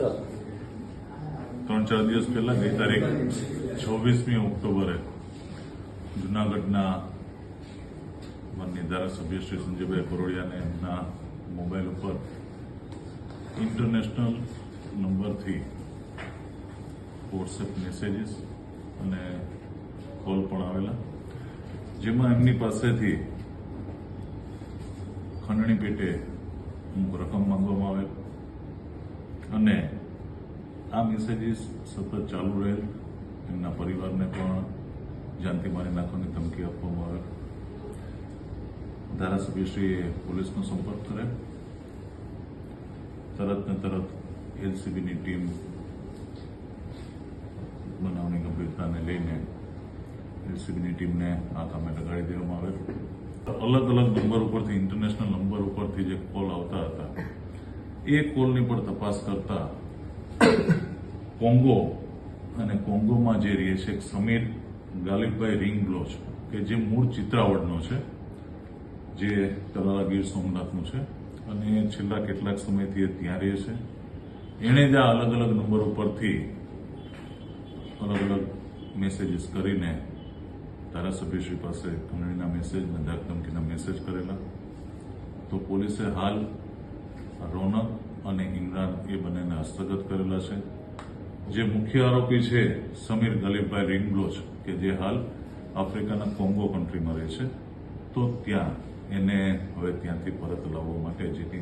ત્રણ ચાર દિવસ પહેલા ગઈ તારીખ છવ્વીસમી ઓક્ટોબરે જુનાગઢના માનની ધારાસભ્ય શ્રી સંજયભાઈ પરોડિયાને એમના મોબાઈલ ઉપર ઇન્ટરનેશનલ નંબરથી વોટ્સએપ મેસેજીસ અને કોલ પણ આવેલા. જેમાં એમની પાસેથી ખંડણી પેટે અમુક રકમ માંગવામાં આવેલ. અને આ મેસેજીસ સતત ચાલુ રહેલ. એમના પરિવારને પણ જાનથી મારી નાખવાની ધમકી આપવામાં આવે ધારાસભ્યશ્રીએ પોલીસનો સંપર્ક કરે તરત ને તરત એલસીબીની ટીમ બનાવની ગંભીરતાને લઈને એલસીબીની ટીમને આ કામે લગાડી દેવામાં આવે અલગ અલગ નંબર ઉપરથી ઇન્ટરનેશનલ નંબર ઉપરથી જે કોલ આવતા એ કોલની પણ તપાસ કરતા કોંગો અને કોંગોમાં જે રહે છે સમીર ગાલિબભાઈ રિંગ બ્લોચ કે જે મૂળ ચિત્રાવડનો છે, જે તલાલા ગીર સોમનાથનું છે. અને છેલ્લા કેટલાક સમયથી એ ત્યાં રહે છે. એણે જ આ અલગ અલગ નંબર ઉપરથી અલગ અલગ મેસેજીસ કરીને ધારાસભ્યશ્રી પાસે ખંડણીના મેસેજ અને ધાકધમકીના મેસેજ કરેલા. તો પોલીસે હાલ રોનક અને ઇમરાન એ બંનેને હસ્તગત કરેલા છે. જે મુખ્ય આરોપી છે સમીર ગલીબભાઈ રિંગબ્લોચ કે જે હાલ આફ્રિકાના કોંગો કન્ટ્રીમાં રહે છે. તો ત્યાં એને હવે ત્યાંથી પરત લાવવા માટે જે કંઈ